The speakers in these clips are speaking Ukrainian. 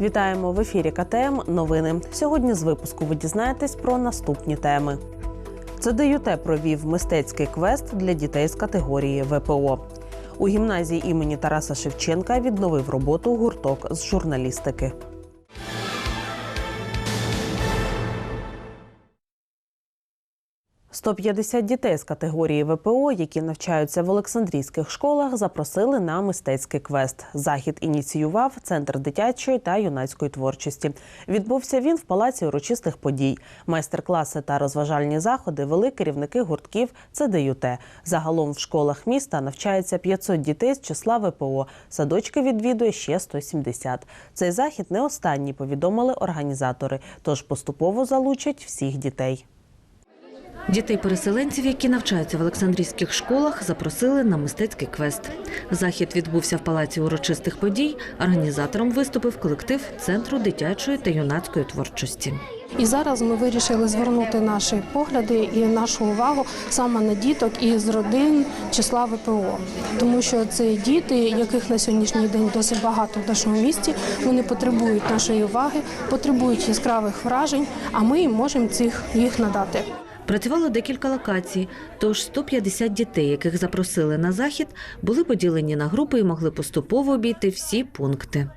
Вітаємо в ефірі КТМ. Новини. Сьогодні з випуску ви дізнаєтесь про наступні теми. ЦДЮТ провів мистецький квест для дітей з категорії ВПО. У гімназії імені Тараса Шевченка відновив роботу гурток з журналістики. «150 дітей з категорії ВПО, які навчаються в Олександрійських школах, запросили на мистецький квест. Захід ініціював Центр дитячої та юнацької творчості. Відбувся він в палаці урочистих подій. Майстер-класи та розважальні заходи вели керівники гуртків ЦДЮТ. Загалом в школах міста навчається 500 дітей з числа ВПО. Садочки відвідує ще 170. Цей захід не останній, повідомили організатори. Тож поступово залучать всіх дітей. Дітей-переселенців, які навчаються в Олександрійських школах, запросили на мистецький квест. Захід відбувся в палаці урочистих подій. Організатором виступив колектив Центру дитячої та юнацької творчості. І зараз ми вирішили звернути наші погляди і нашу увагу саме на діток із родин числа ВПО, тому що це діти, яких на сьогоднішній день досить багато в нашому місті. Вони потребують нашої уваги, потребують яскравих вражень, а ми їм можемо цих їх надати. Працювало декілька локацій, тож 150 дітей, яких запросили на захід, були поділені на групи і могли поступово обійти всі пункти.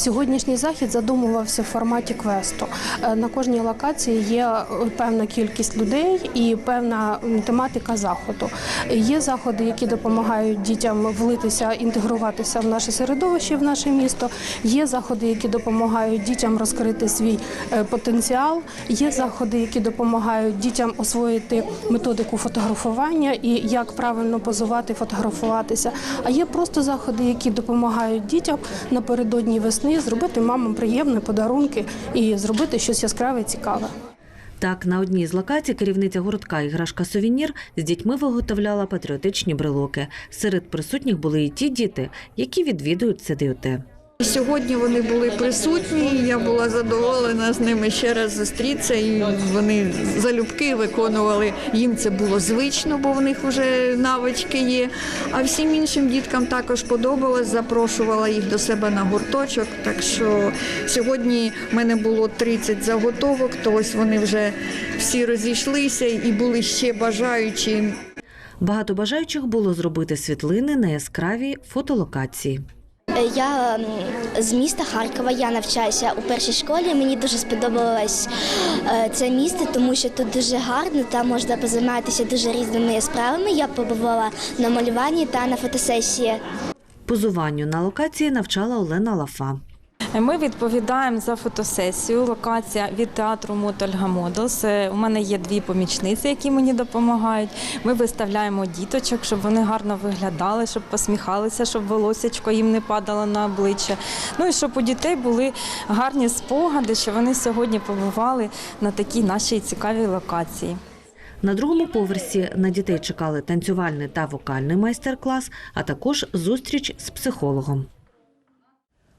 Сьогоднішній захід задумувався в форматі квесту. Е, На кожній локації є е, певна кількість людей і певна тематика заходу. Є заходи, які допомагають дітям влитися, інтегруватися в наше середовище, в наше місто. Є заходи, які допомагають дітям розкрити свій е, потенціал. Є заходи, які допомагають дітям освоїти методику фотографування і як правильно позувати, фотографуватися. А є просто заходи, які допомагають дітям напередодні весни зробити мамам приємні подарунки і зробити щось яскраве цікаве. Так, на одній з локацій керівниця гуртка іграшка Сувенір з дітьми виготовляла патріотичні брелоки. Серед присутніх були і ті діти, які відвідують ЦДЮТ. Сьогодні вони були присутні. Я була задоволена з ними ще раз зустрітися. І вони залюбки виконували. Їм це було звично, бо в них вже навички є. А всім іншим діткам також подобалось. Запрошувала їх до себе на гурточок. Так що сьогодні в мене було 30 заготовок, то ось вони вже всі розійшлися і були ще бажаючі. Багато бажаючих було зробити світлини на яскраві фотолокації. Я з міста Харкова. Я навчаюся у першій школі. Мені дуже сподобалось е, це місто, тому що тут дуже гарно. Там можна позайматися дуже різними справами. Я побувала на малюванні та на фотосесії. Позуванню на локації навчала Олена Лафа. Ми відповідаємо за фотосесію. Локація від театру Мотольга Моделс. У мене є дві помічниці, які мені допомагають. Ми виставляємо діточок, щоб вони гарно виглядали, щоб посміхалися, щоб волосечко їм не падало на обличчя. Ну і щоб у дітей були гарні спогади, що вони сьогодні побували на такій нашій цікавій локації. На другому поверсі на дітей чекали танцювальний та вокальний майстер-клас, а також зустріч з психологом.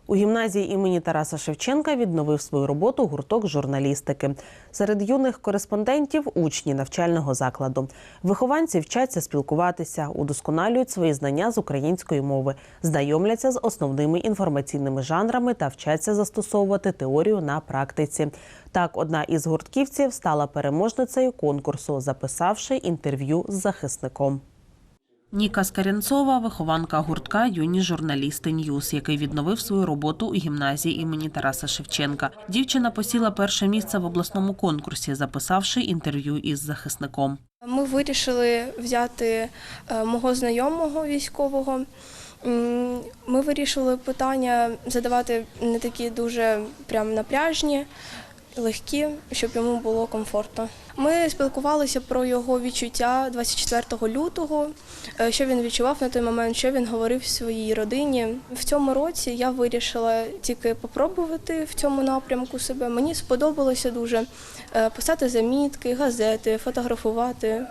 У гімназії імені Тараса Шевченка відновив свою роботу гурток журналістики. Серед юних кореспондентів учні навчального закладу. Вихованці вчаться спілкуватися, удосконалюють свої знання з української мови, знайомляться з основними інформаційними жанрами та вчаться застосовувати теорію на практиці. Так, одна із гуртківців стала переможницею конкурсу, записавши інтерв'ю з захисником. Ніка Скарянцова, вихованка гуртка Юні журналісти Ньюс, який відновив свою роботу у гімназії імені Тараса Шевченка. Дівчина посіла перше місце в обласному конкурсі, записавши інтерв'ю із захисником. Ми вирішили взяти е, мого знайомого військового. Ми вирішили питання задавати не такі дуже прям напряжні, легкі, щоб йому було комфортно. Ми спілкувалися про його відчуття 24 лютого, е, що він відчував на той момент, що він говорив своїй родині. В цьому році я вирішила тільки попробувати в цьому напрямку себе. Мені сподобалося дуже е, писати замітки, газети, фотографувати.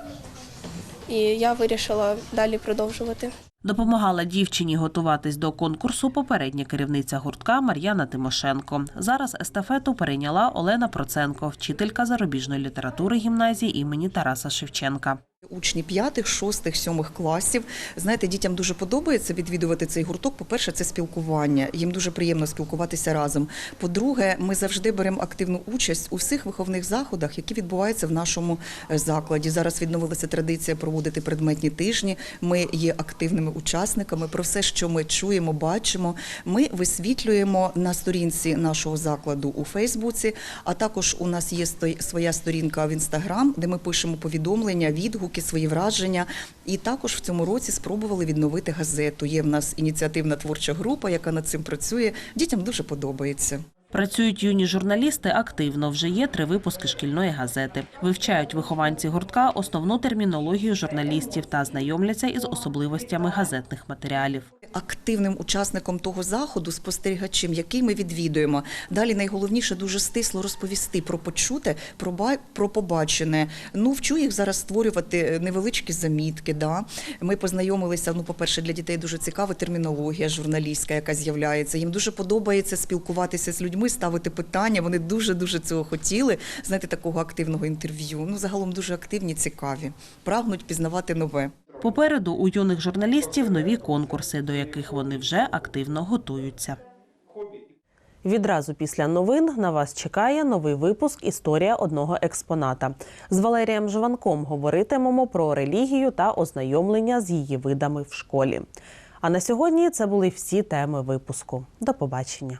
І я вирішила далі продовжувати. Допомагала дівчині готуватись до конкурсу попередня керівниця гуртка Мар'яна Тимошенко. Зараз естафету перейняла Олена Проценко, вчителька зарубіжної літератури гімназії імені Тараса Шевченка. Учні п'ятих, шостих, сьомих класів. Знаєте, дітям дуже подобається відвідувати цей гурток. По-перше, це спілкування. Їм дуже приємно спілкуватися разом. По-друге, ми завжди беремо активну участь у всіх виховних заходах, які відбуваються в нашому е, закладі. Зараз відновилася традиція проводити предметні тижні. Ми є активними учасниками. Про все, що ми чуємо, бачимо. Ми висвітлюємо на сторінці нашого закладу у Фейсбуці. А також у нас є своя сторінка в інстаграм, де ми пишемо повідомлення, відгуки, свої враження. І також в цьому році спробували відновити газету. Є в нас ініціативна творча група, яка над цим працює. Дітям дуже подобається. Працюють юні журналісти активно. Вже є три випуски шкільної газети. Вивчають вихованці гуртка основну термінологію журналістів та знайомляться із особливостями газетних матеріалів. Активним учасником того заходу, спостерігачем, який ми відвідуємо. Далі найголовніше дуже стисло розповісти про почуте, про про побачене. Ну вчу їх зараз створювати невеличкі замітки. Да? Ми познайомилися. Ну, по-перше, для дітей дуже цікава термінологія журналістська, яка з'являється. Їм дуже подобається спілкуватися з людьми, ставити питання. Вони дуже дуже цього хотіли. Знаєте, такого активного інтерв'ю. Ну загалом дуже активні, цікаві, прагнуть пізнавати нове. Попереду у юних журналістів нові конкурси, до яких вони вже активно готуються. Відразу після новин на вас чекає новий випуск Історія одного експоната. З Валерієм Жванком говоритимемо про релігію та ознайомлення з її видами в школі. А на сьогодні це були всі теми випуску. До побачення.